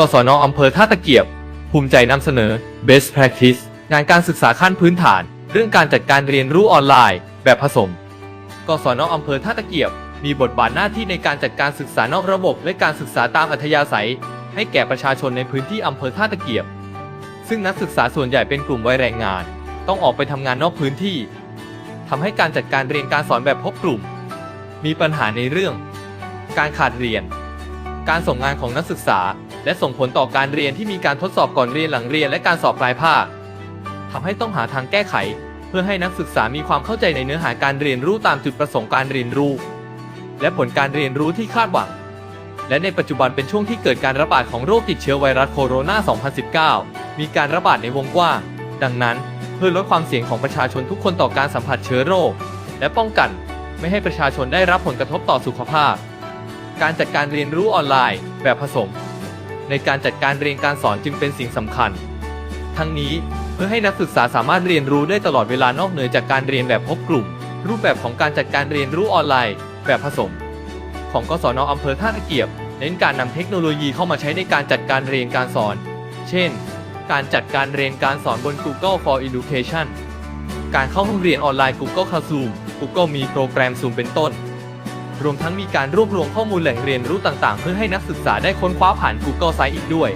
กศนอำเภอท่าตะเกียบ ภูมิใจนำเสนอ Best Practice งานการศึกษาขั้นพื้นฐาน เรื่องการจัดการเรียนรู้ออนไลน์ แบบผสม กศนอำเภอท่าตะเกียบ มีบทบาทหน้าที่ในการจัดการศึกษานอกระบบ และการศึกษาตามอัธยาศัย ให้แก่ประชาชนในพื้นที่อำเภอท่าตะเกียบ ซึ่งนักศึกษาส่วนใหญ่เป็นกลุ่มวัยแรงงาน ต้องออกไปทำงานนอกพื้นที่ทำให้การจัดการเรียนการสอนแบบพบกลุ่ม มีปัญหาในเรื่อง การขาดเรียน การส่งงานของนักศึกษา และส่งผลต่อการเรียนที่มีการทดสอบก่อนเรียนหลังเรียน และการสอบปลายภาคทำให้ต้องหาทางแก้ไข เพื่อให้นักศึกษามีความเข้าใจในเนื้อหาการเรียนรู้ตามจุดประสงค์การเรียนรู้ และผลการเรียนรู้ที่คาดหวัง และในปัจจุบันเป็นช่วงที่เกิดการระบาดของโรคติดเชื้อไวรัสโคโรนา 2019 มีการระบาดในวงกว้างดังนั้น เพื่อลดความเสี่ยงของประชาชนทุกคนต่อการสัมผัสเชื้อโรค และป้องกันไม่ให้ประชาชนได้รับผลกระทบต่อสุขภาพ การจัดการเรียนรู้ออนไลน์ แบบผสม ในการจัดการเรียนการสอนจึงเป็นสิ่งสำคัญ ทั้งนี้เพื่อให้นักศึกษาสามารถเรียนรู้ได้ตลอดเวลานอกเหนือจากการเรียนแบบพบกลุ่ม รูปแบบของการจัดการเรียนรู้ออนไลน์ แบบผสม ของกศนอำเภอท่าตะเกียบเน้นการนำเทคโนโลยีเข้ามาใช้ในการจัดการเรียนการสอน เช่น การจัดการเรียนการสอนบน Google for Education การเข้าห้องเรียนออนไลน์ Google Classroom Google มีโปรแกรม Zoom เป็นต้น รวมทั้งมีการรวบรวมข้อมูลแหล่งเรียนรู้ต่างๆ เพื่อให้นักศึกษาได้ค้นคว้าผ่าน Google Sites อีกด้วย